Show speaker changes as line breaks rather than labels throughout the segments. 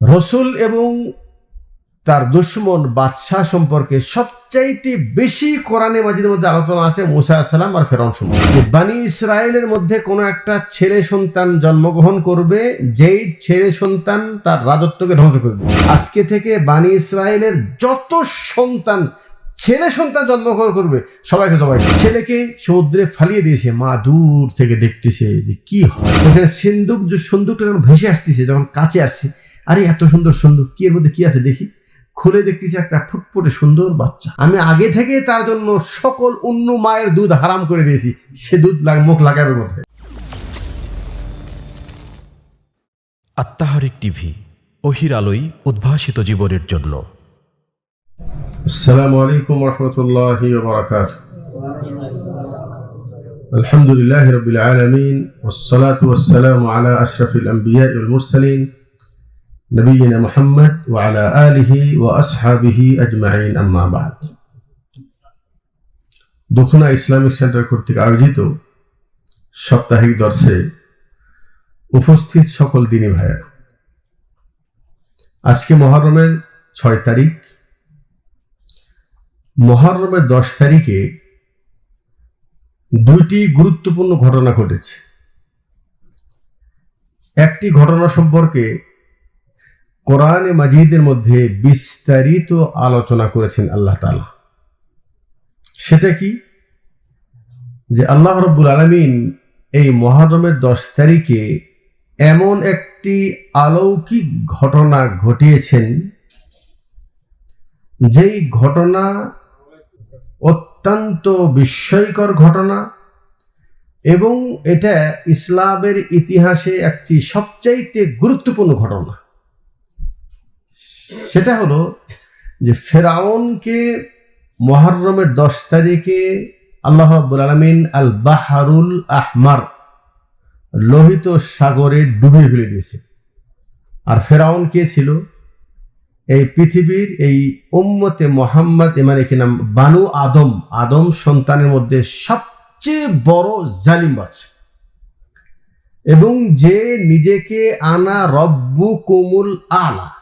রসুল এবং তার দুশ্মন বাদশাহ সম্পর্কে সবচাইতে বেশি কোরআনে মাজিদের মধ্যে আলোচনা আছে মুসা আসসালাম আর ফেরন সম্পর্কে। বানি ইসরায়েলের মধ্যে কোনো একটা ছেলে সন্তান জন্মগ্রহণ করবে, যেই ছেলে সন্তান তার রাজত্বকে ধ্বংস করবে আজকে থেকে বানি ইসরায়েলের যত সন্তান ছেলে সন্তান জন্মগ্রহণ করবে, সবাইকে সবাই ছেলেকে সমুদ্রে ফালিয়ে দিয়েছে, মা দূর থেকে দেখতেছে যে কি হয়। সিন্দুক যে সন্দুকটা যখন ভেসে আসতেছে, যখন কাছে আসছে আরে এত সুন্দর সুন্দর। কি এর মধ্যে কি আছে দেখি? খুলে দেখতেছি একটা ফুটফুটে সুন্দর বাচ্চা। আমি আগে থেকে তার জন্য সকল অন্য মায়ের দুধ হারাম করে দিয়েছি। সে দুধ মুখ লাগাবে কোথায়
আত্মাহারিক টিভি অহির আলোই উদ্ভাসিত জীবনের জন্য।
সালাম আলাইকুম রহমতুল্লাহ আলহামদুলিল্লাহ রবিল আলমিন। ওসালাত ওসালাম আলা আশরাফিল আম্বিয়া মুরসালিন। نبينا محمد وعلى آله وأصحابه أجمعين أما بعد দক্ষিণা ইসলামিক সেন্টার কর্তৃক আয়োজিত সাপ্তাহিক দর্শে উপস্থিত সকল দিনী ভাইয়ের আজকে মহরমের ছয় তারিখ মহরমের দশ তারিখে দুইটি গুরুত্বপূর্ণ ঘটনা ঘটেছে একটি ঘটনা সম্পর্কে কোরআনে মাজিদের মধ্যে বিস্তারিত আলোচনা করেছেন আল্লাহ তালা সেটা কি? যে আল্লাহ রব্বুল আলমিন এই মহরমের দশ তারিখে এমন একটি অলৌকিক ঘটনা ঘটিয়েছেন, যেই ঘটনা অত্যন্ত বিস্ময়কর ঘটনা এবং এটা ইসলামের ইতিহাসে একটি সবচাইতে গুরুত্বপূর্ণ ঘটনা। সেটা হলো যে ফেরাউনকে মহরমের দশ তারিখে আল্লাহ রাব্বুল আলমিন আল বাহারুল আহমার লোহিত সাগরে ডুবিয়ে ফেলে দিয়েছে। আর ফেরাউন কে ছিল? এই পৃথিবীর এই উম্মতে মোহাম্মদ মানে কি নাম? বানু আদম। আদম সন্তানের মধ্যে সবচেয়ে বড় জালিম বাদশা এবং যে নিজেকে আনা রব্বু কুমুল আলা।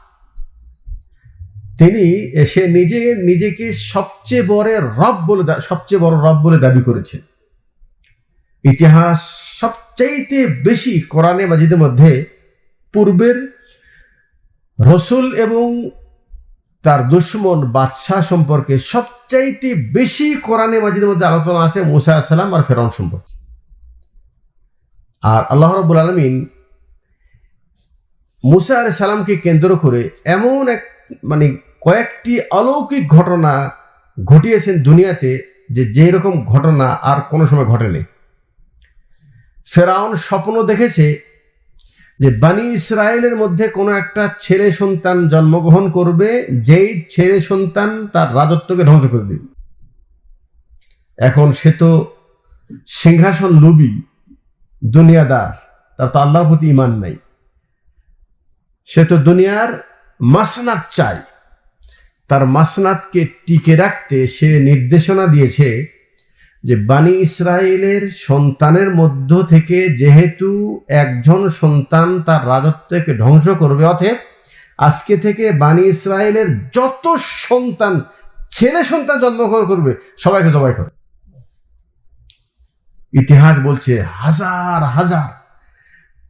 তিনি সে নিজে, নিজেকে সবচেয়ে বড় রব বলে সবচেয়ে বড় রব বলে দাবি করেছেন ইতিহাস সবচাইতে বেশি কোরআনে মাজিদের মধ্যে পূর্বের রসুল এবং তার দুশ্মন বাদশাহ সম্পর্কে সবচাইতে বেশি কোরআনে মাজিদের মধ্যে আলোচনা আছে মুসা আসসালাম আর ফেরন সম্পর্কে। আর আল্লাহ রব্বুল আলমিন মুসা আলাই সালামকে কেন্দ্র করে এমন এক মানে কয়েকটি অলৌকিক ঘটনা ঘটিয়েছেন দুনিয়াতে যে যেরকম ঘটনা আর কোনো সময় ঘটেনি। ফেরাউন স্বপ্ন দেখেছে যে বানি ইসরায়েলের মধ্যে কোনো একটা ছেলে সন্তান জন্মগ্রহণ করবে, যেই ছেলে সন্তান তার রাজত্বকে ধ্বংস করে দিবে। এখন সে তো সিংহাসন লুবি দুনিয়াদার, তার তো আল্লাহর প্রতি ইমান নাই। সে তো দুনিয়ার মাসনাত চায়। তার মাসনাতকে টিকে রাখতে সে নির্দেশনা দিয়েছে যে বানি ইসরায়েলের সন্তানের মধ্য থেকে যেহেতু একজন সন্তান তার রাজত্বকে ধ্বংস করবে, অতএব আজকে থেকে বানি ইসরায়েলের যত সন্তান, ছেলে সন্তান জন্মগ্রহণ করবে, সবাইকে জবাই করে। ইতিহাস বলছে হাজার হাজার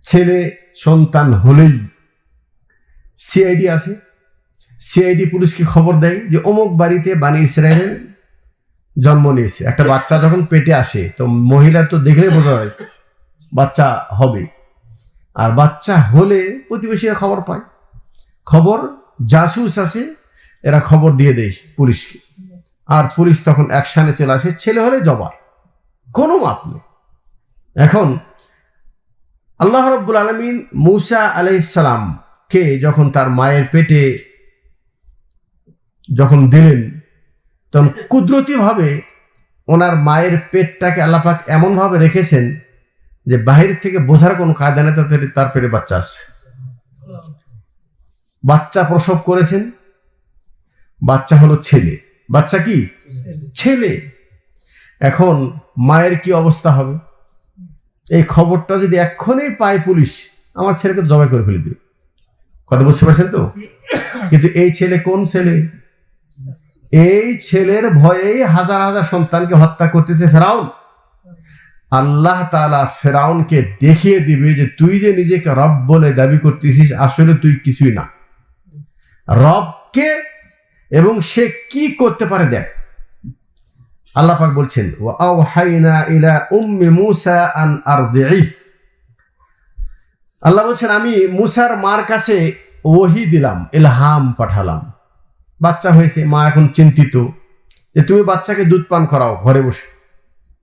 ছেলে সন্তান হলেই। সিআইডি আছে? সিআইডি পুলিশকে খবর দেয় যে অমুক বাড়িতে বানি ইসরায়েলের জন্ম নিয়েছে। একটা বাচ্চা যখন পেটে আসে, তো মহিলা তো দেখলে বোঝা হয় বাচ্চা হবে। আর বাচ্চা হলে প্রতিবেশীরা খবর পায়। খবর জাসুস আছে, এরা খবর দিয়ে দেয় পুলিশকে। আর পুলিশ তখন অ্যাকশানে চলে আসে, ছেলে হলে জবার। কোনো মাপ নেই। এখন আল্লাহ রব্বুল আলমিন মৌসা আলাইসালামকে যখন তার মায়ের পেটে যখন দিলেন, তখন কুদরতিভাবে ওনার মায়ের পেটটাকে আল্লাপাক এমনভাবে রেখেছেন যে বাহির থেকে বোঝার কোনো কায়দা নেই তাদের তার পেটে বাচ্চা আছে। বাচ্চা প্রসব করেছেন, বাচ্চা হলো ছেলে। বাচ্চা কি? ছেলে। এখন মায়ের কি অবস্থা হবে? এই খবরটা যদি এক্ষুনি পায় পুলিশ, আমার ছেলেকে জবাই করে ফেলে দিবে। কথা বুঝতে পারছেন তো? কিন্তু এই ছেলে কোন ছেলে? এই ছেলের ভয়েই হাজার হাজার সন্তানকে হত্যা করতেছে ফেরাউন। আল্লাহ তাআলা ফেরাউনকে দেখিয়ে দিবে যে তুই যে নিজেকে রব বলে দাবি করতেছিস, আসলে তুই কিছুই না। রবকে এবং সে কি করতে পারে দেখ। আল্লাহ পাক বলছেন ইলা উম্মি মূসা আন আল্লাহ বলছেন, আমি মুসার মার কাছে ওহি দিলাম, ইলহাম পাঠালাম। বাচ্চা হয়েছে, মা এখন চিন্তিত, যে তুমি বাচ্চাকে দুধ পান করাও ঘরে বসে।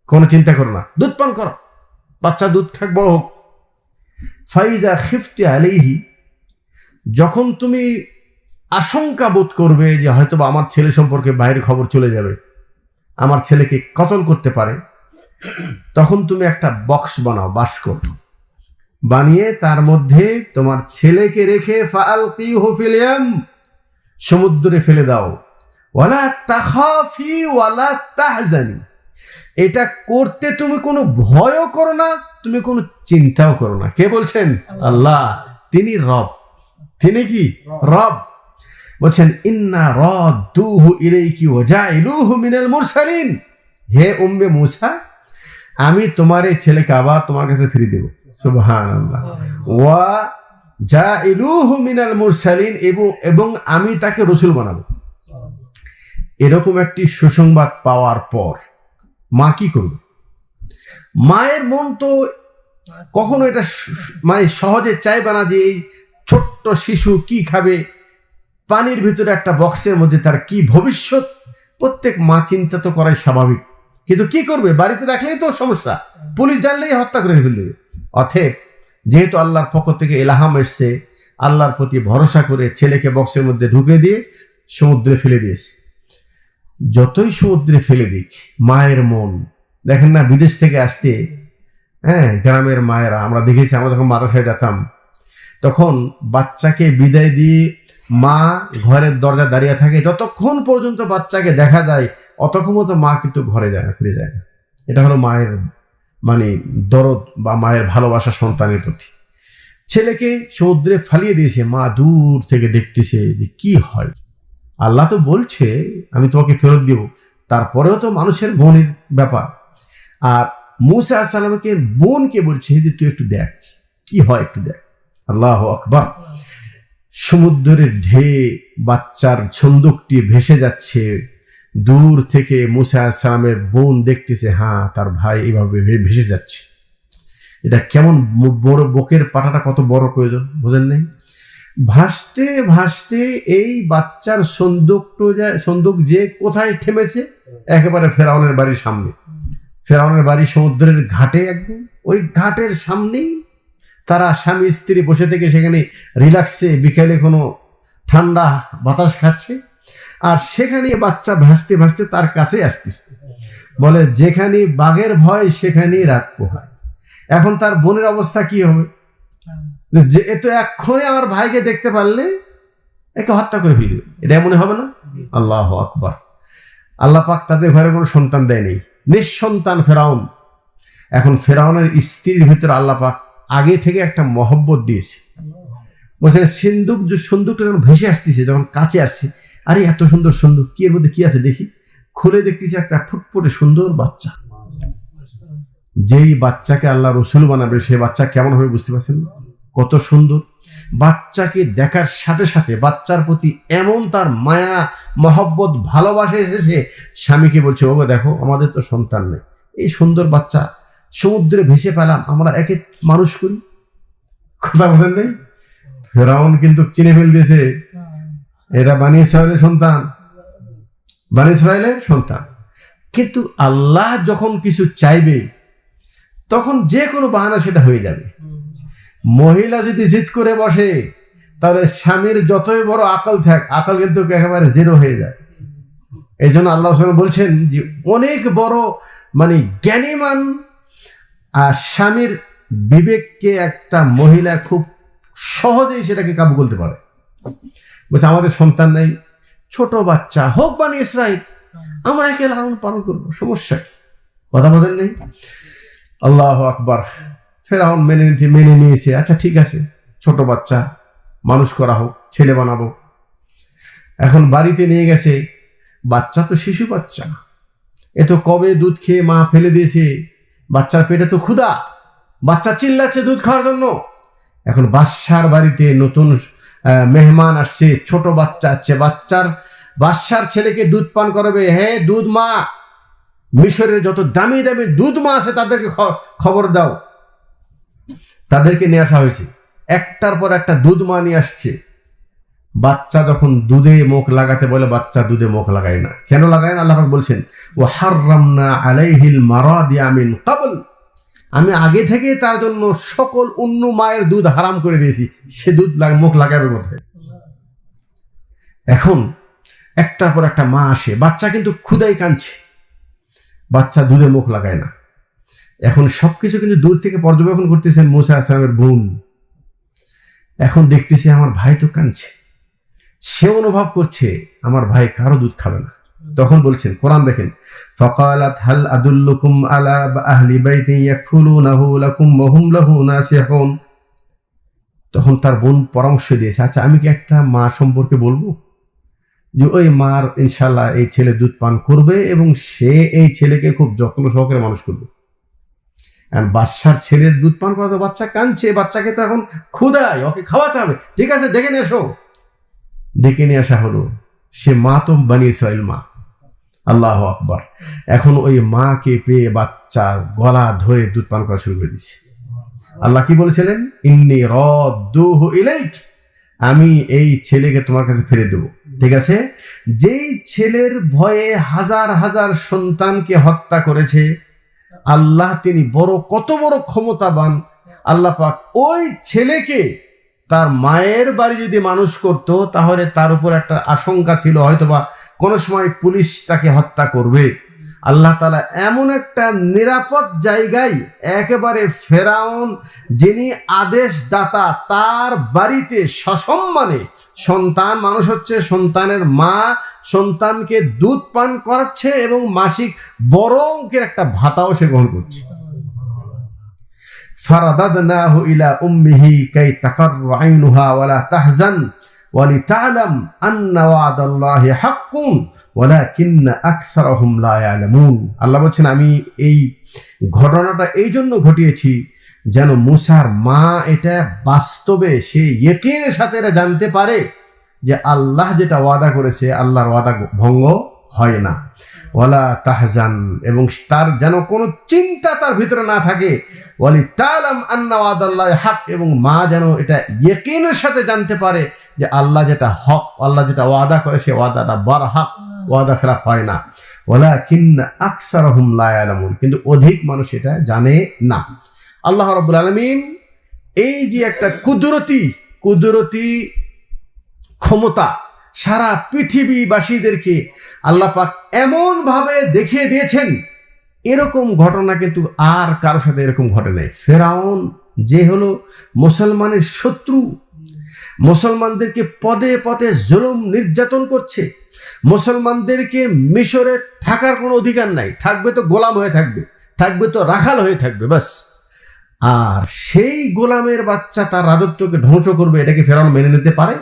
কোনো চিন্তা করো না, দুধ পান করো। বাচ্চা দুধ খাক, বড় হোক। ফাইজা খিফতে আলিহি যখন তুমি আশঙ্কা বোধ করবে যে হয়তো বা আমার ছেলে সম্পর্কে বাইরের খবর চলে যাবে, আমার ছেলেকে কতল করতে পারে, তখন তুমি একটা বক্স বানাও বাস্ক বানিয়ে তার মধ্যে তোমার ছেলেকে রেখে ফালকি ফিলিয়াম সমুদ্রে ফেলে দাও। ওয়ালা তাখাফি ওয়ালা তাহজানি। এটা করতে তুমি কোনো ভয়ও করো না, তুমি কোনো চিন্তাও করো না। কে বলছেন? আল্লাহ। তিনি রব। তিনি কি? রব। বলছেন, ইন্না রদ্দুহু ইলাইকি ওয়াজাইলুহু মিনাল মুরসালিন। হে উম্মে মুসা, আমি তোমার এই ছেলেকে আবার তোমার কাছে ফিরিয়ে দেব। সুবহানাল্লাহ। ওয়া জাইলুহু মিনাল মুরসালিন এবং আমি তাকে রসুল বানাবো। এরকম একটি সুসংবাদ পাওয়ার পর মা কি করবে? মায়ের মন তো কখনো এটা মানে সহজে চাইবে না যে এই ছোট্ট শিশু কি খাবে? পানির ভিতরে একটা বক্সের মধ্যে তার কি ভবিষ্যৎ? প্রত্যেক মা চিন্তা তো করাই স্বাভাবিক। কিন্তু কি করবে? বাড়িতে রাখলেই তো সমস্যা। পুলিশ জানলেই হত্যা করে ফেলবে। অথেব যেহেতু আল্লাহর পক্ষ থেকে এলাহাম এসছে, আল্লাহর প্রতি ভরসা করে ছেলেকে বক্সের মধ্যে ঢুকে দিয়ে সমুদ্রে ফেলে দিয়েছে। যতই সমুদ্রে ফেলে দিক, মায়ের মন, দেখেন না, বিদেশ থেকে আসতে হ্যাঁ গ্রামের মায়েরা, আমরা দেখেছি, আমরা যখন মাদ্রাসায় যেতাম, তখন বাচ্চাকে বিদায় দিয়ে মা ঘরের দরজা দাঁড়িয়ে থাকে, যতক্ষণ পর্যন্ত বাচ্চাকে দেখা যায়, অতক্ষণ মতো মা কিন্তু ঘরে যায় না, ফিরে যায় না। এটা হলো মায়ের মানে দরদ বা মায়ের ভালোবাসা সন্তানের প্রতি। ছেলেকে সমুদ্রে ফালিয়ে দিয়েছে, মা দূর থেকে দেখতেছে যে কি হয়। আল্লাহ তো বলছে, আমি তোমাকে ফেরত দিব। তারপরেও তো মানুষের বোনের ব্যাপার। আর মুসা আসসালামকে বোনকে বলছে যে তুই একটু দেখ, কি হয় একটু দেখ। আল্লাহ আকবার। সমুদ্রের ঢে বাচ্চার ছন্দকটি ভেসে যাচ্ছে দূর থেকে মুসা আসসালামের বোন দেখতেছে হ্যাঁ তার ভাই এইভাবে ভেসে যাচ্ছে। এটা কেমন বড় বকের পাটাটা কত বড় প্রয়োজন, বোঝেন নাই? ভাসতে ভাসতে এই বাচ্চার সন্দুকটো সন্দুক যে কোথায় থেমেছে, একেবারে ফেরাউনের বাড়ির সামনে। ফেরাউনের বাড়ি সমুদ্রের ঘাটে একদম। ওই ঘাটের সামনেই তারা স্বামী, স্ত্রী বসে থেকে সেখানে রিল্যাক্সে বিকেলে কোনো ঠান্ডা বাতাস খাচ্ছে। আর সেখানে বাচ্চা ভাসতে ভাসতে তার কাছে আসতেছে। বলে যেখানে বাঘের ভয় সেখানেই রাত পোহায়। এখন তার বোনের অবস্থা কি হবে? যে এ তো এক্ষণে আমার ভাইকে দেখতে পারলে একে হত্যা করে ফেলবে এটা মনে হবে না? আল্লাহ আকবার। আল্লাহ পাক তাদের ঘরে কোনো সন্তান দেয়নি। নিঃসন্তান ফেরাউন। এখন ফেরাউনের স্ত্রীর ভিতরে আল্লাহ পাক আগে থেকে একটা মহব্বত দিয়েছে। বলছে সিন্দুক যে সন্দুকটা যখন ভেসে আসতেছে যখন কাছে আসছে আরে, এত সুন্দর সুন্দর। কি এর মধ্যে কি আছে দেখি? খুলে দেখতেছি একটা ফুটফুটে সুন্দর বাচ্চা। যেই বাচ্চাকে আল্লাহ রসুল বানাবে সেই বাচ্চা কেমন হবে বুঝতে পারছেন কত সুন্দর। বাচ্চাকে দেখার সাথে সাথে বাচ্চার প্রতি এমন তার মায়া, মহব্বত, ভালোবাসা এসেছে, স্বামীকে বলছে, ওগো, দেখো, আমাদের তো সন্তান নেই। এই সুন্দর বাচ্চা, সমুদ্রে ভেসে পেলাম, আমরা একে মানুষ করি। কথা বলেন নেই? ফেরাউন কিন্তু চিনে ফেল দিয়েছে এটা বানি ইসরায়েলের সন্তান। বানি ইসরায়েলের সন্তান। কিন্তু আল্লাহ যখন কিছু চাইবে, তখন যে কোনো বাহানা সেটা হয়ে যাবে। মহিলা যদি জিদ করে বসে, তাহলে স্বামীর যতই বড় আকল থাক, আকল কিন্তু একেবারে জিরো হয়ে যায়। এই জন্য আল্লাহ বলছেন যে, অনেক বড় মানে জ্ঞানীমান আর স্বামীর বিবেককে একটা মহিলা খুব সহজেই সেটাকে কাবু করতে পারে। বলছে, আমাদের সন্তান নাই, ছোট বাচ্চা, হোক বানি ইসরায়েল আমরা একে লালন পালন করব, সমস্যা কথা বলেন নেই। আল্লাহ আকবার। ফেরাউন মেনে নিতে, মেনে নিয়েছে আচ্ছা ঠিক আছে, ছোট বাচ্চা, মানুষ করা হোক, ছেলে বানাবো। এখন বাড়িতে নিয়ে গেছে, বাচ্চা তো শিশু বাচ্চা। এ তো কবে দুধ খেয়ে মা ফেলে দিয়েছে? বাচ্চার পেটে তো ক্ষুধা। বাচ্চা চিল্লাচ্ছে দুধ খাওয়ার জন্য। এখন বাদশার বাড়িতে নতুন মেহমান আসছে, ছোট বাচ্চা আছে, বাচ্চার বাচ্চার ছেলেকে দুধ পান করাবে। হে দুধ মা, মিশরের যত দামি দামি দুধ মা আছে, তাদেরকে খবর দাও। তাদেরকে নিয়ে আসা হয়েছে। একটার পর একটা দুধ মা নিয়ে আসছে। বাচ্চা যখন দুধে মুখ লাগাতে বলে, বাচ্চা দুধে মুখ লাগায় না। কেন লাগায় না? আল্লাহ বলছেন ও হাররামনা আলাইহিল মারাদিয়া মিন ক্বাবল। আমি আগে থেকে তার জন্য সকল অন্য মায়ের দুধ হারাম করে দিয়েছি। সে দুধ মুখ লাগাবে কোথায় এখন একটার পর একটা মা আসে, বাচ্চা কিন্তু ক্ষুদাই কাঁদছে। বাচ্চা দুধে মুখ লাগায় না। এখন সবকিছু কিন্তু দূর থেকে পর্যবেক্ষণ করতেছেন মুসা আসলামের বোন। এখন দেখতেছি আমার ভাই তো কাঁদছে। সে অনুভব করছে, আমার ভাই কারও দুধ খাবে না। তখন বলছেন, কোরআন দেখেন, ফকালাত হাল আদুল্লুকুম আলা আহলি বাইতি ইয়াকফুলুনাহু লাকুম ওয়া লাহু নাসিহুন। তখন তার বোন পরামর্শ দিয়েছে আচ্ছা আমি কি একটা মা সম্পর্কে বলব? যে ওই মার ইনশাল্লাহ এই ছেলে দুধ পান করবে এবং সে এই ছেলেকে খুব যত্ন সহকারে মানুষ করবে। আর বাচ্চার ছেলের দুধ পান করা তো বাচ্চা কাঁদছে, বাচ্চাকে তো এখন ক্ষুদায়, ওকে খাওয়াতে হবে। ঠিক আছে ডেকে নিয়ে এসো। ডেকে নিয়ে আসা হলো, সে মা তো বানি ইসরায়েল মা আল্লাহ আকবার। এখন ওই মাকে পেয়ে বাচ্চা গলা ধরে দুধ পান করা শুরু করে দিচ্ছে আল্লাহ কি বলেছিলেন? ইন্নি রদ্দুহু ইলাইক আমি এই ছেলেকে তোমার কাছে ফিরে দেব। ঠিক আছে? যেই ছেলের ভয়ে হাজার হাজার সন্তানকে হত্যা করেছে, আল্লাহ তিনি বড়, কত বড় ক্ষমতাবান। আল্লাহ পাক ওই ছেলেকে তার মায়ের বাড়ি যদি মানুষ করত, তাহলে তার উপর একটা আশঙ্কা ছিল, হয়তোবা কোনো সময় পুলিশ তাকে হত্যা করবে। আল্লাহ তালা এমন একটা নিরাপদ জায়গায় একেবারে ফেরাউন, যিনি আদেশ দাতা তার বাড়িতে সসম্মানে সন্তান, মানুষ হচ্ছে সন্তানের মা, সন্তানকে দুধ পান করাচ্ছে এবং মাসিক বড় অঙ্কের একটা ভাতাও সে গ্রহণ করছে। فرددناه إلى أمه كي تقر عينها ولا تحزن ولتعلم أن وعد الله حق ولكن أكثرهم لا يعلمون আল্লাহ বলছেন আমি এই ঘটনাটা এই জন্য ঘটিয়েছি যেন মুসার মা এটা বাস্তবে সে ইয়েকিনের সাথে এটা জানতে পারে যে আল্লাহ যেটা ওয়াদা করেছে আল্লাহর ওয়াদা ভঙ্গ হয় না। ওয়ালা তাহজান, এবং তার যেন কোনো চিন্তা তার ভিতরে না থাকে। ওয়ালি তালাম আন্না ওয়াদাল্লাহ হক, এবং মা যেন এটা ইয়েকিনের সাথে জানতে পারে যে আল্লাহ যেটা হক, আল্লাহ যেটা ওয়াদা করে, সে ওয়াদাটা বার হক, ওয়াদা খেলাফ হয় না। ওলা কিন্না আকসার হুম লায়ালামুন কিন্তু অধিক মানুষ এটা জানে না। আল্লাহ রব্বুল আলমিন এই যে একটা কুদরতি কুদরতি ক্ষমতা সারা পৃথিবীবাসীদেরকে আল্লাহ পাক এমন ভাবে দেখিয়ে দিয়েছেন, এরকম ঘটনা কিন্তু আর কারও সাথে এরকম ঘটে নাই। ফেরাউন যে হলো মুসলমানের শত্রু, মুসলমানদেরকে পদে পদে জুলুম নির্যাতন করছে, মুসলমানদেরকে মিশরে থাকার কোনো অধিকার নাই। থাকবে তো গোলাম হয়ে থাকবে থাকবে তো রাখাল হয়ে থাকবে বাস আর সেই গোলামের বাচ্চা তার রাজত্বকে ধ্বংস করবে, এটাকে ফেরাউন মেনে নিতে পারে?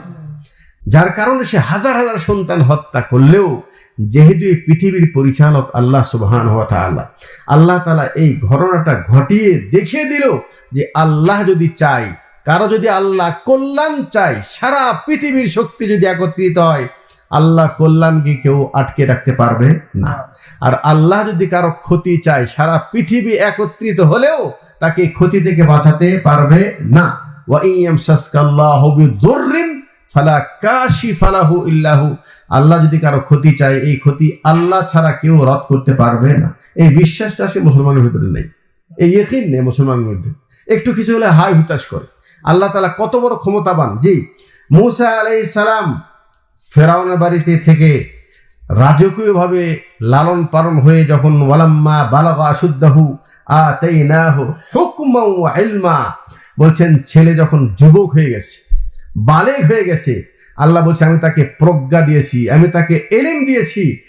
যার কারণে সে হাজার হাজার সন্তান হত্যা করলেও যেহেতু এই পৃথিবীর পরিচালক আল্লাহ সুবহান হওয়া আল্লাহ আল্লাহ তালা এই ঘটনাটা ঘটিয়ে দেখিয়ে দিল যে আল্লাহ যদি চাই কারও যদি আল্লাহ কল্যাণ চাই সারা পৃথিবীর শক্তি যদি একত্রিত হয় আল্লাহ কল্যাণকে কেউ আটকে রাখতে পারবে না। আর আল্লাহ যদি কারও ক্ষতি চায়, সারা পৃথিবী একত্রিত হলেও তাকে ক্ষতি থেকে বাঁচাতে পারবে না। ওয়া ইয়ামসাসকাল্লাহু বিদুররিন ফালা কাশি ফালাহু ইল্লাহু। আল্লাহ যদি কারও ক্ষতি চায়, এই ক্ষতি আল্লাহ ছাড়া কেউ রদ করতে পারবে না। এই বিশ্বাসটা সে মুসলমানের ভিতরে নেই। এই ইয়কিন নেই মুসলমানের মধ্যে। একটু কিছু হলে হাই হুতাশ করে। আল্লাহ তালা কত বড় ক্ষমতাবান। জি, মুসা আলাই সালাম ফেরাউনের বাড়িতে থেকে রাজকীয়ভাবে লালন পালন হয়ে যখন ওয়ালাম্মা বালাগা শুদ্দাহু আ তাই না হুকমা বলছেন ছেলে যখন যুবক হয়ে গেছে বালেগ হয়ে গেছে। আল্লাহ বলছে, আমি তাকে প্রজ্ঞা দিয়েছি, আমি তাকে এলেম দিয়েছি।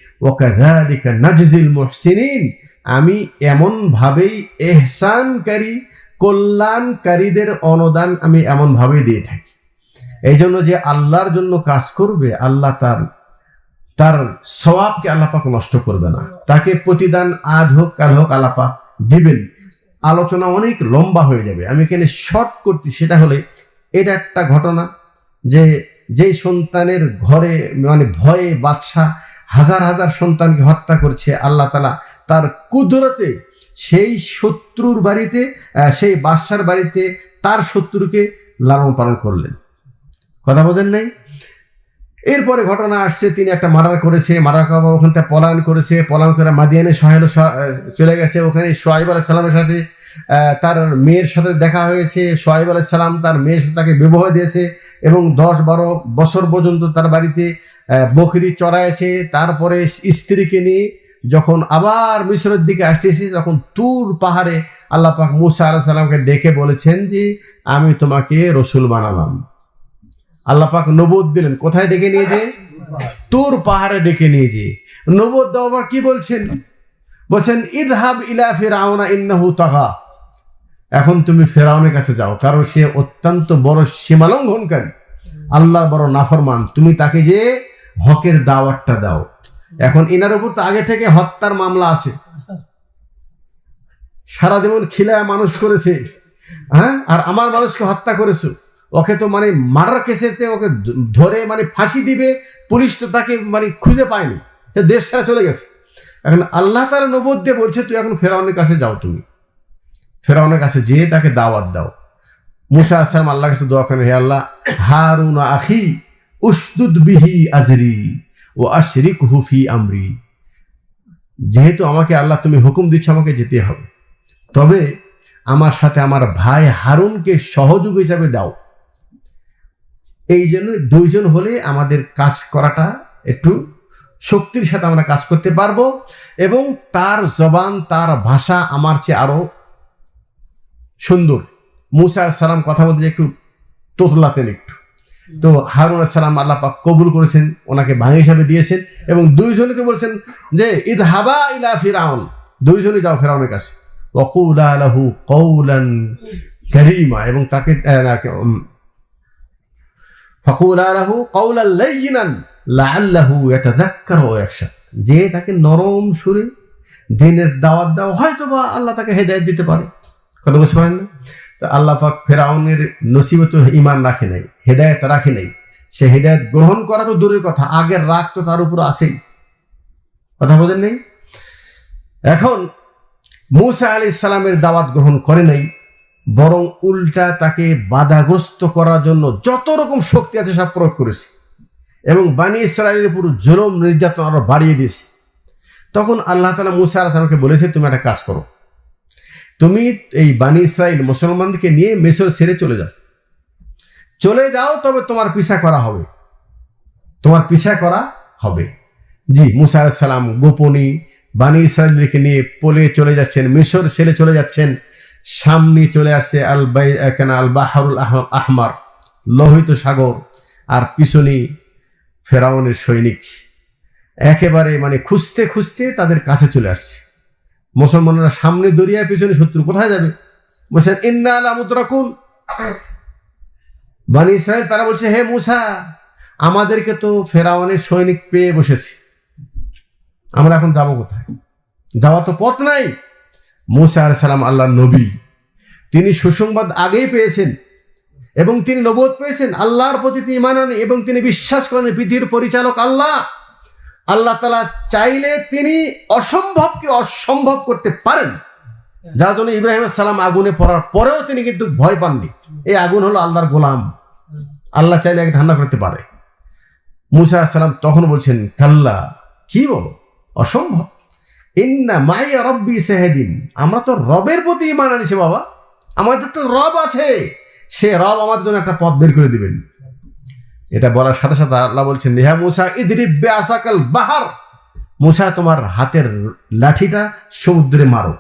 আমি এমন ভাবেই এহসানকারী, কল্যাণকারীদের অনুদান আমি এমন ভাবেই দিয়ে থাকি। এই জন্য যে আল্লাহর জন্য কাজ করবে, আল্লাহ তার তার স্বভাবকে আল্লাপাক নষ্ট করবে না। তাকে প্রতিদান আজ হোক, কাল হোক আল্লাপাক দিবেন। আলোচনা অনেক লম্বা হয়ে যাবে। আমি এখানে শর্ট করছি, সেটা হলে এটা একটা ঘটনা যে যেই সন্তানের ঘরে মানে ভয়ে বাচ্চা হাজার হাজার সন্তানকে হত্যা করছে আল্লাহ তালা। তার কুদরতে সেই শত্রুর বাড়িতে সেই বাদশার বাড়িতে তার শত্রুকে লালন পালন করলেন। কথা বোঝেন নাই? এরপরে ঘটনা আসছে, তিনি একটা মার্ডার করেছে, মার্ডার করা ওখান থেকে পলায়ন করেছে, পলায়ন করে মাদিয়ানে সহেল চলে গেছে। ওখানে সোহাইব আলাহ সালামের সাথে তার মেয়ের সাথে দেখা হয়েছে। সোহাইব আলাহ সালাম তার মেয়ের সাথে তাকে বিবাহ দিয়েছে এবং দশ বারো বছর পর্যন্ত তার বাড়িতে বকরি চড়াইছে। তারপরে স্ত্রীকে নিয়ে যখন আবার মিশরের দিকে আসতেছি তখন তুর পাহাড়ে আল্লাহ পাক মুসা আলাহ সাল্লামকে ডেকে বলেছেন যে, আমি তোমাকে রসুল বানালাম। আল্লাহ পাক নবদ দিলেন। কোথায় ডেকে নিয়ে যে তোর পাহাড়ে ডেকে নিয়ে যে নবদ দাও আবার কি বলছেন? বলছেন, ইদহাব ইলা ফিরাউনা ইন্নাহু তাগা। এখন তুমি ফেরাউনের কাছে যাও, কারণ সে অত্যন্ত বড় সীমালঙ্ঘনকারী। আল্লাহর বড় নাফরমান, তুমি তাকে যে হকের দাওয়াতটা দাও। এখন এনার উপর তো আগে থেকে হত্যার মামলা আছে। সারা জীবন খিলায় মানুষ করেছে। হ্যাঁ? আর আমার মানুষকে হত্যা করেছ। ওকে তো মানে মার্ডার কেসেতে ওকে ধরে মানে ফাঁসি দিবে, পুলিশ তো তাকে মানে খুঁজে পায়নি। সে দেশ ছেড়ে চলে গেছে। এখন আল্লাহ তার নবদ দিয়ে বলছে, তুই এখন ফেরাউনের কাছে যাও তুমি। ফেরাউনের কাছে যেয়ে তাকে দাওয়াত দাও। মুসা আসলাম আল্লাহ কাছে দোয়া করেন, হে আল্লাহ, হারুন আখি উসদুদ বিহি আজরি ও আশরিক হুফি আমরি। যেহেতু আমাকে আল্লাহ তুমি হুকুম দিচ্ছ, আমাকে যেতে হবে। তবে আমার সাথে আমার ভাই হারুনকে সহযোগ হিসাবে দাও। এই জন্য দুইজন হলে আমাদের কাজ করাটা একটু শক্তির সাথে আমরা কাজ করতে পারব এবং তার জবান, তার ভাষা আমার চেয়ে আরও সুন্দর। মুসা সালাম কথা বলতে একটু তোতলাতেন একটু। তো হারুন সালাম আল্লাহ পাক কবুল করেছেন, ওনাকে ভাঙি হিসাবে দিয়েছেন এবং দুইজনকে বলছেন যে ঈদ হাবা ইলা ফিরাউন। দুইজনই যাও ফেরাউনের কাছে। ওকুলা লাহু কৌলান করিমা এবং তাকে যে তাকে নরম সুরে দিনের দাওয়াত দাও হয়তো বা আল্লাহ তাকে হেদায়েত দিতে পারে। কথা বুঝতে পারেন না? তো আল্লাহ পাক ফেরাউনের নসিবত ইমান রাখে নাই, হেদায়েত রাখে নাই। সে হেদায়েত গ্রহণ করা তো দূরের কথা, আগের রাগ তো তার উপর আছেই। কথা বোঝেন নেই? এখন মুসা আলি সালামের দাওয়াত গ্রহণ করে নাই। বরং উল্টা তাকে বাধাগ্রস্ত করার জন্য যত রকম শক্তি আছে সব প্রয়োগ করেছে। এবং বানি ইসরায়েলের উপর জুলুম, নির্যাতন আরও বাড়িয়ে দিয়েছে। তখন আল্লাহ তালা মুসা আলাহ বলেছে, তুমি একটা কাজ করো। তুমি এই বানি ইসরায়েল মুসলমানদেরকে নিয়ে মেসর ছেড়ে চলে যাও। চলে যাও, তবে তোমার পিছা করা হবে। তোমার পিছা করা হবে। জি, মুসা আলাহ সালাম গোপনী বানি ইসরায়েলদেরকে নিয়ে পলে চলে যাচ্ছেন, মিশর ছেড়ে চলে যাচ্ছেন। সামনে চলে আসছে আল বাই কেন? আল বাহারুল আহ- আহমার লোহিত সাগর আর পিছনে ফেরাউনের সৈনিক। একেবারে মানে খুঁজতে খুঁজতে তাদের কাছে চলে আসছে। মুসলমানরা সামনে দরিয়ায়, পিছনে শত্রু, কোথায় যাবে? বলছেন ইন্না আলা মুতরাকুন। বানি ইসরায়েল, তারা বলছে, হে মুসা, আমাদেরকে তো ফেরাউনের সৈনিক পেয়ে বসেছে। আমরা এখন যাব কোথায়? যাওয়ার তো পথ নাই। মুসা আলাইহিস সালাম আল্লাহর নবী। তিনি সুসংবাদ আগেই পেয়েছেন এবং তিনি নবোধ পেয়েছেন আল্লাহর প্রতি তিনি ইমান আনেন এবং তিনি বিশ্বাস করেন পৃথিবীর পরিচালক আল্লাহ। আল্লাহ তালা চাইলে তিনি অসম্ভবকে অসম্ভব করতে পারেন। যার জন্য ইব্রাহিম সালাম আগুনে পড়ার পরেও তিনি কিন্তু ভয় পাননি। এই আগুন হলো আল্লাহর গোলাম। আল্লাহ চাইলে একে ঠান্ডা করতে পারে। মুসা সালাম তখন বলছেন, কাল্লা, কি বলো? অসম্ভব। ইন্না মাইয়া রব্বি সেহেদিন। আমরা তো রবের প্রতি ইমান আনিছি বাবা। আমাদের তো রব আছে। সে রব আমাদের জন্য একটা পথ বের করে দিবেন। এটা বলার সাথে সাথে আল্লাহ বলছেন নেহা মুসা ইদরিবে আসাকাল বাহার। মুসা, তোমার হাতের লাঠিটা সমুদ্রে মারো।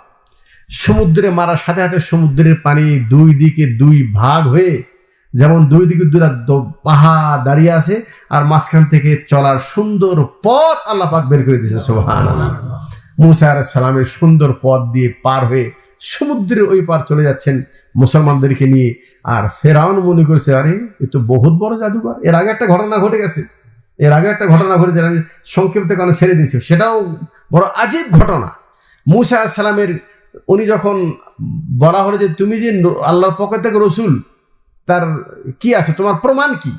সমুদ্রে মারার সাথে সাথে সমুদ্রের পানি দুই দিকে দুই ভাগ হয়ে, যেমন দুই দিকে দুরা পাহাড় দাঁড়িয়ে আছে, আর মাঝখান থেকে চলার সুন্দর পথ আল্লাহ পাক বের করে দিয়েছে সোহান মুসা আর সালামের সুন্দর পথ দিয়ে পার হয়ে সমুদ্রের ওই পার চলে যাচ্ছেন মুসলমানদেরকে নিয়ে। আর ফেরাউন মনে করছে, আরে, এ তো বহুত বড় জাদুঘর। এর আগে একটা ঘটনা ঘটে গেছে। এর আগে একটা ঘটনা ঘটেছে, আমি সংক্ষিপ্ত কারণে ছেড়ে দিয়েছি। সেটাও বড় আজীব ঘটনা। মুসা সালামের, উনি যখন বলা হলো যে, তুমি যে আল্লাহর পক্ষ থেকে রসুল, তার কি আছে? তোমার প্রমাণ কি?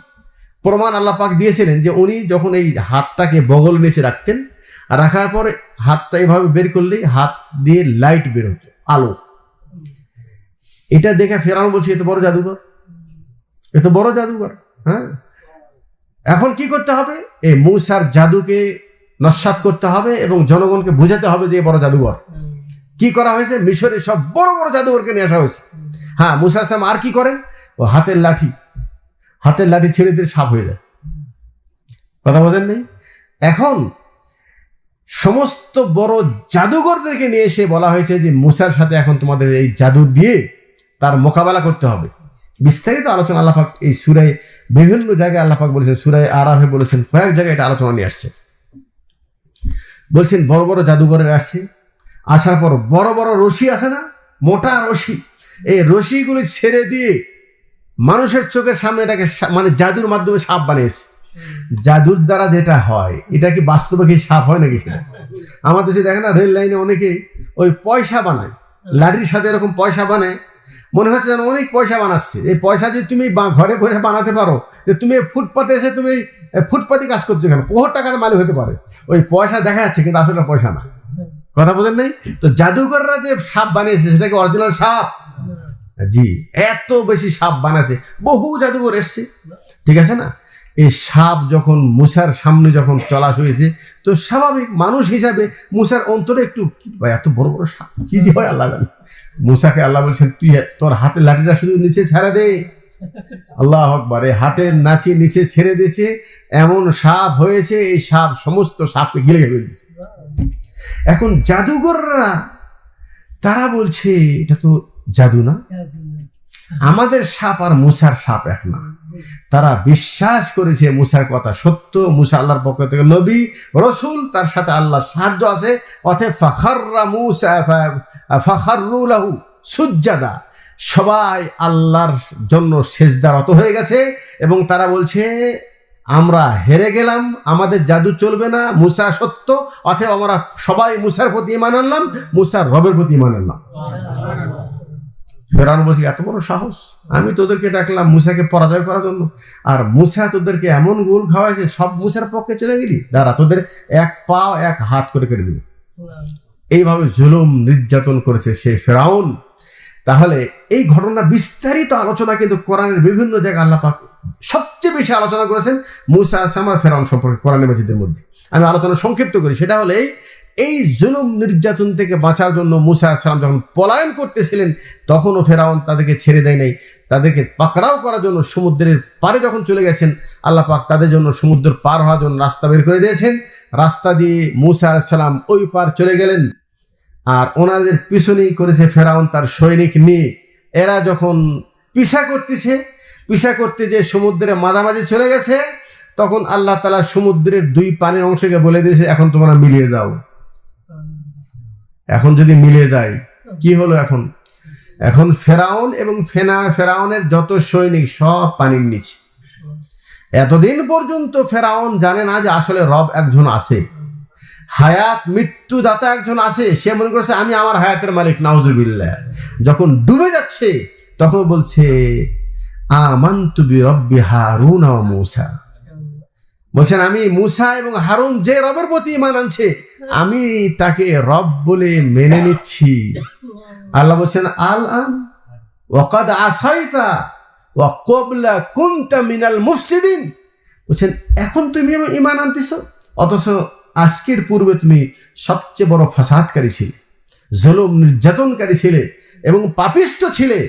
প্রমাণ আল্লাহ পাক দিয়েছিলেন যে, উনি যখন এই হাতটাকে বগল নিচে রাখতেন রাখার পরে হাতটা এভাবে বের করলেই হাত দিয়ে লাইট বের হতো, আলো। এটা দেখে ফেরানো বলছি, এত বড় জাদুঘর? এত বড় জাদুঘর হ্যাঁ? এখন কি করতে হবে? এই মৌসার জাদুকে নস্বাত করতে হবে এবং জনগণকে বোঝাতে হবে যে বড় জাদুঘর। কি করা হয়েছে? মিশরে সব বড় বড় জাদুঘরকে নিয়ে আসা হয়েছে। হ্যাঁ মুসা আসলাম আর কি করেন? ও হাতের লাঠি হাতের লাঠি ছেড়ে দিয়ে সাপ হয়ে যায়। কথা বলেন নেই? এখন সমস্ত বড় জাদুঘরদেরকে নিয়ে এসে বলা হয়েছে যে মুসার সাথে এখন তোমাদের এই জাদু দিয়ে তার মোকাবেলা করতে হবে। বিস্তারিত আলোচনা আল্লাপাক এই সুরায় বিভিন্ন জায়গায় আল্লাপাক বলেছেন, সুরায় আরাফে বলেছেন, কয়েক জায়গায় এটা আলোচনা নিয়ে আসছে। বলছেন, বড় বড় জাদুঘরের আসছে, আসার পর বড় বড় রশি আছে না? মোটা রশি। এই রশিগুলি ছেড়ে দিয়ে মানুষের চোখের সামনে এটাকে মানে জাদুর মাধ্যমে সাপ বানিয়েছে। জাদুর দ্বারা যেটা হয় এটা কি বাস্তবে কি সাপ হয় নাকি? সেটা আমাদের দেশে দেখে না রেল লাইনে অনেকে ওই পয়সা বানায়। লাঠির সাথে এরকম পয়সা বানায়। মনে হচ্ছে যেন অনেক পয়সা বানাচ্ছে। এই পয়সা যদি তুমি ঘরে বসে বানাতে পারো যে তুমি ফুটপাতে এসে তুমি ফুটপাতি কাজ করছ কেন? বহু টাকার মালিক হতে পারে? ওই পয়সা দেখা যাচ্ছে কিন্তু আসলে পয়সা না। কথা বলেন নাই? তো জাদুঘররা যে সাপ বানিয়েছে সেটা কি অরিজিনাল সাপ? জি এত বেশি সাপ বানাচ্ছে। বহু জাদুঘর এসছে। ঠিক আছে না? এই সাপ যখন মুসার সামনে যখন চলা হয়েছে তো স্বাভাবিক মানুষ হিসাবে মুসার অন্তরে একটু ভাই, এত বড় বড় সাপ, কি যে হয় আল্লাহ জানে। মুসাকে আল্লাহ বলছেন, তুই তোর হাতের লাঠিটা শুধু নিচে ছাড়া দে। আল্লাহ আকবার, এই হাটের নাচি নিচে ছেড়ে দিয়েছে, এমন সাপ হয়েছে, এই সাপ সমস্ত সাপকে গিলে ফেলে দিয়েছে। এখন জাদুঘররা, তারা বলছে, এটা তো জাদু না। আমাদের সাপ আর মুসার সাপ এক না। তারা বিশ্বাস করেছে মুসার কথা সত্য, মুসা আল্লাহর পক্ষ থেকে নবী, রসুল, তার সাথে আল্লাহর সাহায্য আছে। অতএব ফাখাররা মুসা সুজ্জাদা। সবাই আল্লাহর জন্য সেজদারত হয়ে গেছে এবং তারা বলছে, আমরা হেরে গেলাম, আমাদের জাদু চলবে না, মুসা সত্য, অতএব আমরা সবাই মুসার প্রতি ইমান আনলাম, মুসার রবের প্রতি ইমান আনলাম। ফেরান বলছি, এত বড় সাহস? আমি তোদেরকে ডাকলাম মুসাকে পরাজয় করার জন্য। আর মুসা তোদেরকে এমন গোল খাওয়াইছে, সব মুসার পক্ষে চলে গেলি? দাঁড়া, তোদের এক পা এক হাত করে কেটে দিব। এইভাবে জুলুম নির্যাতন করেছে সে ফেরাউন। তাহলে এই ঘটনা বিস্তারিত আলোচনা কিন্তু কোরআনের বিভিন্ন জায়গায় আল্লাহ পাক সবচেয়ে বেশি আলোচনা করেছেন মুসা আর ফেরাউন সম্পর্কে কোরআনের মসজিদের মধ্যে। আমি আলোচনা সংক্ষিপ্ত করি। সেটা হলে এই জুলুম নির্যাতন থেকে বাঁচার জন্য মুসা আসলাম যখন পলায়ন করতেছিলেন, তখনও ফেরাউন তাদেরকে ছেড়ে দেয় নাই। তাদেরকে পাকড়াও করার জন্য সমুদ্রের পারে যখন চলে গেছেন, আল্লাহ পাক তাদের জন্য সমুদ্র পার হওয়ার জন্য রাস্তা বের করে দিয়েছেন। রাস্তা দিয়ে মুসা আসসালাম ওই পার চলে গেলেন আর ওনাদের পিছনেই করেছে ফেরাউন তার সৈনিক নিয়ে। এরা যখন পিছা করতেছে, পিছা করতে যে সমুদ্রের মাঝামাঝি চলে গেছে, তখন আল্লাহ তালা সমুদ্রের দুই পানির অংশকে বলে দিয়েছে, এখন তোমরা মিলিয়ে যাও। এখন যদি মিলে যায়, কি হলো এখন? এখন ফেরাউন এবং ফেনা, ফেরাউনের যত সৈনিক, সব পানির নিচে। এতদিন পর্যন্ত ফেরাউন জানে না যে আসলে রব একজন আছে। হায়াত মৃত্যুদাতা একজন আছে। সে মনে করছে, আমি আমার হায়াতের মালিক, নাউজুবিল্লাহ। যখন ডুবে যাচ্ছে, তখন বলছে, আমান্তু রব্বি হারুন মূসা। বলছেন আমি মুসা এবং হারুন যে রবের প্রতি ইমান আনছে আমি তাকে রব বলে মেনে নিচ্ছি। আল্লাহ বলছেন আল আন ওয়াকাদ আসাইতা ওয়া কবলা কুনতা মিনাল মুফসিদিন। বলছেন এখন তুমি ইমান আনতেছো? অথচ আজকের পূর্বে তুমি সবচেয়ে বড় ফাসাদকারী ছিলে জুলুম নির্যাতনকারী ছিলে এবং পাপিষ্ট ছিলে।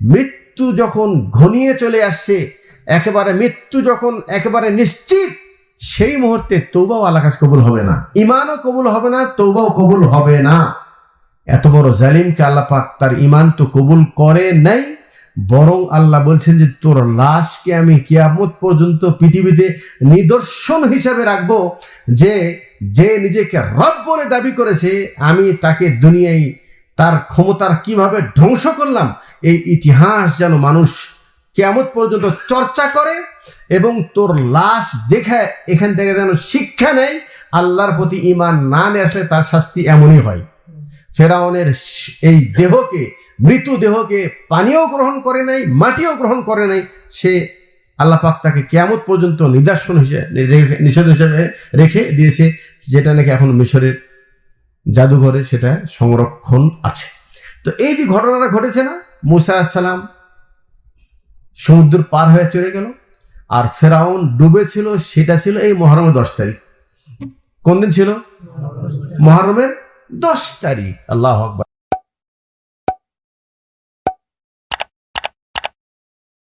মৃত্যু যখন ঘনিয়ে চলে আসছে একেবারে মৃত্যু যখন একেবারে নিশ্চিত সেই মুহূর্তে তৌবাও আল্লাহ কাছে কবুল হবে না। ইমানও কবুল হবে না তৌবাও কবুল হবে না। এত বড় জালিমকে আল্লাহ পাক তার ইমান তো কবুল করে নাই, বরং আল্লাহ বলছেন যে, তোর লাশকে আমি কিয়ামত পর্যন্ত পৃথিবীতে নিদর্শন হিসাবে রাখব যে যে নিজেকে রব বলে দাবি করেছে, আমি তাকে দুনিয়ায় তার ক্ষমতার কীভাবে ধ্বংস করলাম, এই ইতিহাস যেন মানুষ কেমন পর্যন্ত চর্চা করে এবং তোর লাশ দেখে এখান থেকে যেন শিক্ষা নেয়, আল্লাহর প্রতি ইমান না নিয়ে আসলে তার শাস্তি এমনই হয়। ফেরাউনের এই দেহকে মৃত দেহকে পানিও গ্রহণ করে নাই, মাটিও গ্রহণ করে নাই, সে আল্লাহ পাক তাকে কেয়ামত পর্যন্ত নিদর্শন হিসেবে নিষেধ হিসেবে রেখে দিয়েছে, যেটা নাকি এখন মিশরের জাদুঘরে সেটা সংরক্ষণ আছে। তো এই যে ঘটনাটা ঘটেছে না, মুসা আসসালাম সমুদ্র পার হয়ে চলে গেল, আর ফেরাউন ডুবেছিল সেটা ছিল এই মহরমের দশ তারিখ। কোন দিন ছিল? মহরমের দশ তারিখ। আল্লাহ আকবার।